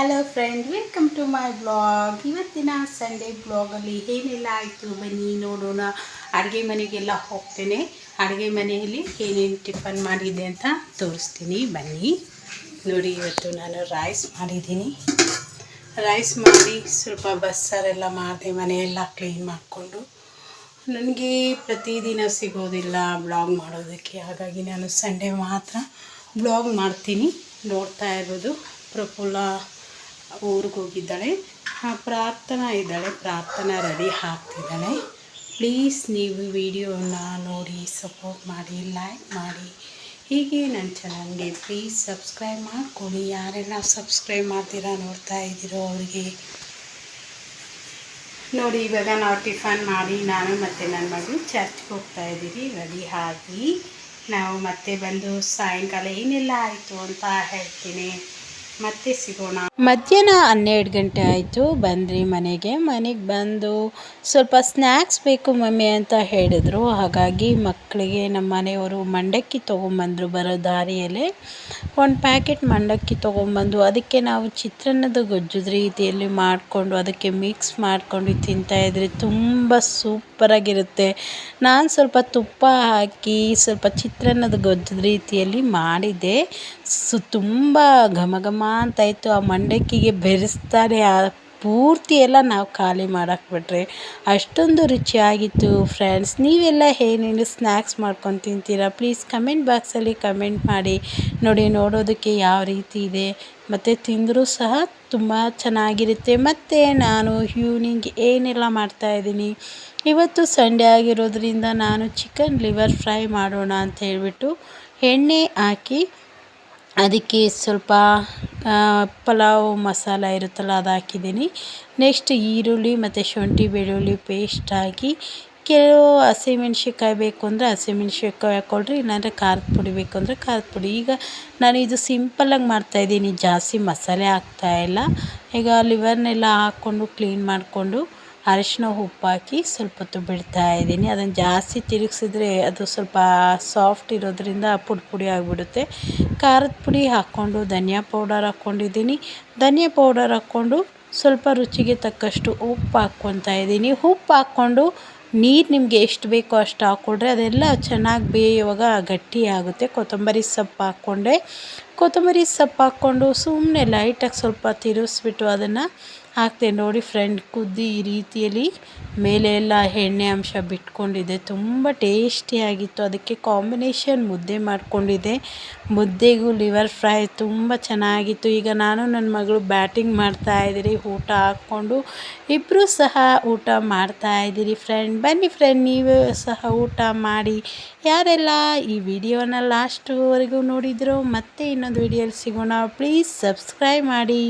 Hello friend welcome to my blog ಇವತ್ತಿನ Sunday ಬ್ಲಾಗಲ್ಲಿ ಏನೆಲ್ಲ ಆಯಿತು ಬನ್ನಿ ನೋಡೋಣ. ಅಡುಗೆ ಮನೆಗೆಲ್ಲ ಹೋಗ್ತೇನೆ. ಅಡುಗೆ ಮನೆಯಲ್ಲಿ ಏನೇನು ಟಿಫನ್ ಮಾಡಿದೆ ಅಂತ ತೋರಿಸ್ತೀನಿ. ಬನ್ನಿ. ನೋಡಿ, ಇವತ್ತು ನಾನು ರೈಸ್ ಮಾಡಿದ್ದೀನಿ. ರೈಸ್ ಮಾಡಿ ಸ್ವಲ್ಪ ಬಸ್ಸಾರೆಲ್ಲ ಮಾಡಿದೆ, ಮನೆಯೆಲ್ಲ ಕ್ಲೀನ್ ಮಾಡಿಕೊಂಡು. ನನಗೆ ಪ್ರತಿದಿನ ಸಿಗೋದಿಲ್ಲ ಬ್ಲಾಗ್ ಮಾಡೋದಕ್ಕೆ. ಹಾಗಾಗಿ ನಾನು ಸಂಡೇ ಮಾತ್ರ ಬ್ಲಾಗ್ ಮಾಡ್ತೀನಿ. ನೋಡ್ತಾ ಇರೋದು ಪ್ರಫುಲ್ಲ. ಊರಿಗೆ ಹೋಗಿದ್ದಾಳೆ ಪ್ರಾರ್ಥನಾ ಇದ್ದಾಳೆ. ಪ್ರಾರ್ಥನಾ ರೆಡಿ ಹಾಕ್ತಿದ್ದಾಳೆ ಪ್ಲೀಸ್ ನೀವು ವಿಡಿಯೋನ ನೋಡಿ, ಸಪೋರ್ಟ್ ಮಾಡಿ, ಲೈಕ್ ಮಾಡಿ. ಹೀಗೆ ನನ್ನ ಚಾನಲ್ಗೆ ಪ್ಲೀಸ್ ಸಬ್ಸ್ಕ್ರೈಬ್ ಮಾಡ್ಕೊಳ್ಳಿ. ಯಾರೆಲ್ಲ ಸಬ್ಸ್ಕ್ರೈಬ್ ಮಾಡ್ತೀರಾ ನೋಡ್ತಾ ಇದ್ದೀರೋ ಅವರಿಗೆ. ನೋಡಿ, ಇವಾಗ ನಾವು ಟಿಫನ್ ಮಾಡಿ ನಾನು ಮತ್ತು ನನ್ನ ಮಗಳು ಚರ್ಚ್ಗೆ ಹೋಗ್ತಾ ಇದ್ದೀವಿ. ರೆಡಿ ಆಗಿ ನಾವು ಮತ್ತೆ ಬಂದು ಸಾಯಂಕಾಲ ಏನೆಲ್ಲ ಆಯಿತು ಅಂತ ಹೇಳ್ತೀನಿ. ಮತ್ತೆ ಸಿಗೋಣ. ಮಧ್ಯಾಹ್ನ ಹನ್ನೆರಡು ಗಂಟೆ ಆಯಿತು, ಬಂದ್ರಿ ಮನೆಗೆ. ಮನೆಗೆ ಬಂದು ಸ್ವಲ್ಪ ಸ್ನ್ಯಾಕ್ಸ್ ಬೇಕು ಮಮ್ಮಿ ಅಂತ ಹೇಳಿದರು. ಹಾಗಾಗಿ ಮಕ್ಕಳಿಗೆ ನಮ್ಮ ಮನೆಯವರು ಮಂಡಕ್ಕಿ ತೊಗೊಂಬಂದರು ಬರೋ ದಾರಿಯಲ್ಲೇ. ಒಂದು ಪ್ಯಾಕೆಟ್ ಮಂಡಕ್ಕಿ ತೊಗೊಂಬಂದು ಅದಕ್ಕೆ ನಾವು ಚಿತ್ರಾನ್ನದ ಗೊಜ್ಜುದ ರೀತಿಯಲ್ಲಿ ಮಾಡಿಕೊಂಡು ಅದಕ್ಕೆ ಮಿಕ್ಸ್ ಮಾಡ್ಕೊಂಡು ತಿಂತಾಯಿದ್ರೆ ತುಂಬ ಸೂಪರಾಗಿರುತ್ತೆ ನಾನು ಸ್ವಲ್ಪ ತುಪ್ಪ ಹಾಕಿ ಸ್ವಲ್ಪ ಚಿತ್ರಾನ್ನದ ಗೊಜ್ಜುದ ರೀತಿಯಲ್ಲಿ ಮಾಡಿದೆ ಸು ತುಂಬ ಘಮ ಘಮ ಅಂತ ಇತ್ತು ಆ ಮಂಡಕ್ಕಿಗೆ ಬೆರೆಸ್ತಾರೆ ಆ ಪೂರ್ತಿ ಎಲ್ಲ ನಾವು ಖಾಲಿ ಮಾಡಕ್ಕೆ ಬಿಟ್ರೆ ಅಷ್ಟೊಂದು ರುಚಿಯಾಗಿತ್ತು ಫ್ರೆಂಡ್ಸ್ ನೀವೆಲ್ಲ ಏನೇನು ಸ್ನ್ಯಾಕ್ಸ್ ಮಾಡ್ಕೊಂಡು ತಿಂತೀರಾ? ಪ್ಲೀಸ್ ಕಮೆಂಟ್ ಬಾಕ್ಸಲ್ಲಿ ಕಮೆಂಟ್ ಮಾಡಿ. ನೋಡಿ, ನೋಡೋದಕ್ಕೆ ಯಾವ ರೀತಿ ಇದೆ. ಮತ್ತು ತಿಂದರೂ ಸಹ ತುಂಬ ಚೆನ್ನಾಗಿರುತ್ತೆ. ಮತ್ತು ನಾನು ಈವ್ನಿಂಗ್ ಏನೆಲ್ಲ ಮಾಡ್ತಾಯಿದ್ದೀನಿ ಇವತ್ತು ಸಂಡೇ ಆಗಿರೋದ್ರಿಂದ ನಾನು ಚಿಕನ್ ಲಿವರ್ ಫ್ರೈ ಮಾಡೋಣ ಅಂತ ಹೇಳಿಬಿಟ್ಟು ಎಣ್ಣೆ ಹಾಕಿ ಅದಕ್ಕೆ ಸ್ವಲ್ಪ ಪಲಾವ್ ಮಸಾಲ ಇರುತ್ತಲ್ಲ ಅದು ಹಾಕಿದ್ದೀನಿ. ನೆಕ್ಸ್ಟ್ ಈರುಳ್ಳಿ ಮತ್ತು ಶುಂಠಿ ಬೆಳ್ಳುಳ್ಳಿ ಪೇಸ್ಟ್ ಹಾಕಿ ಕೆಲವು ಹಸಿಮೆಣ್ಸಿನ್ಕಾಯಿ ಬೇಕು ಅಂದರೆ ಹಸಿಮೆಣ್ಸಿನ್ಕಾಯಿ ಹಾಕ್ಕೊಳ್ರಿ ಇಲ್ಲಾಂದರೆ ಖಾರದ ಪುಡಿ ಬೇಕು ಅಂದರೆ ಖಾರದ ಪುಡಿ. ಈಗ ನಾನು ಇದು ಸಿಂಪಲ್ಲಾಗಿ ಮಾಡ್ತಾಯಿದ್ದೀನಿ ಜಾಸ್ತಿ ಮಸಾಲೆ ಹಾಕ್ತಾಯಿಲ್ಲ ಈಗ ಲಿವರ್ನೆಲ್ಲ ಹಾಕ್ಕೊಂಡು ಕ್ಲೀನ್ ಮಾಡಿಕೊಂಡು ಅರಿಶಿನ ಉಪ್ಪಾಕಿ ಸ್ವಲ್ಪ ಹೊತ್ತು ಬಿಡ್ತಾ ಇದ್ದೀನಿ. ಅದನ್ನು ಜಾಸ್ತಿ ತಿರುಗಿಸಿದ್ರೆ ಅದು ಸ್ವಲ್ಪ ಸಾಫ್ಟ್ ಇರೋದ್ರಿಂದ ಪುಡಿ ಪುಡಿ ಆಗಿಬಿಡುತ್ತೆ. ಖಾರದ ಪುಡಿ ಹಾಕ್ಕೊಂಡು, ಧನಿಯಾ ಪೌಡರ್ ಹಾಕ್ಕೊಂಡಿದ್ದೀನಿ. ಧನಿಯಾ ಪೌಡರ್ ಹಾಕ್ಕೊಂಡು ಸ್ವಲ್ಪ ರುಚಿಗೆ ತಕ್ಕಷ್ಟು ಉಪ್ಪು ಹಾಕ್ಕೊತಾ ಇದ್ದೀನಿ. ಉಪ್ಪು ಹಾಕ್ಕೊಂಡು ನೀರು ನಿಮಗೆ ಎಷ್ಟು ಬೇಕೋ ಅಷ್ಟು ಹಾಕ್ಕೊಂಡ್ರೆ. ಅದೆಲ್ಲ ಚೆನ್ನಾಗಿ ಬೇಯುವಾಗ ಗಟ್ಟಿ ಆಗುತ್ತೆ. ಕೊತ್ತಂಬರಿ ಸೊಪ್ಪು ಹಾಕ್ಕೊಂಡೆ. ಕೊತ್ತಂಬರಿ ಸೊಪ್ಪು ಹಾಕ್ಕೊಂಡು ಸುಮ್ಮನೆ ಲೈಟಾಗಿ ಸ್ವಲ್ಪ ತಿರುಗಿಸ್ಬಿಟ್ಟು ಅದನ್ನು ಹಾಕ್ತೆ ನೋಡಿ ಫ್ರೆಂಡ್ ಕುದ್ದಿ ಈ ರೀತಿಯಲ್ಲಿ ಮೇಲೆ ಎಲ್ಲ ಎಣ್ಣೆ ಅಂಶ ಬಿಟ್ಕೊಂಡಿದೆ. ತುಂಬ ಟೇಸ್ಟಿಯಾಗಿತ್ತು ಅದಕ್ಕೆ ಕಾಂಬಿನೇಷನ್ ಮುದ್ದೆ ಮಾಡಿಕೊಂಡಿದ್ದೆ. ಮುದ್ದೆಗೂ ಲಿವರ್ ಫ್ರೈ ತುಂಬ ಚೆನ್ನಾಗಿತ್ತು. ಈಗ ನಾನು ನನ್ನ ಮಗಳು ಬ್ಯಾಟಿಂಗ್ ಮಾಡ್ತಾಯಿದ್ದೀರಿ ಊಟ ಹಾಕ್ಕೊಂಡು ಇಬ್ಬರೂ ಸಹ ಊಟ ಮಾಡ್ತಾಯಿದ್ದೀರಿ ಫ್ರೆಂಡ್ ಬನ್ನಿ ಫ್ರೆಂಡ್ ನೀವು ಸಹ ಊಟ ಮಾಡಿ. ಯಾರೆಲ್ಲ ಈ ವಿಡಿಯೋನ ಲಾಸ್ಟ್ವರೆಗೂ ನೋಡಿದ್ರು ಮತ್ತೆ ಇನ್ನೊಂದು ವಿಡಿಯೋಲಿ ಸಿಗೋಣ. ಪ್ಲೀಸ್ ಸಬ್ಸ್ಕ್ರೈಬ್ ಮಾಡಿ.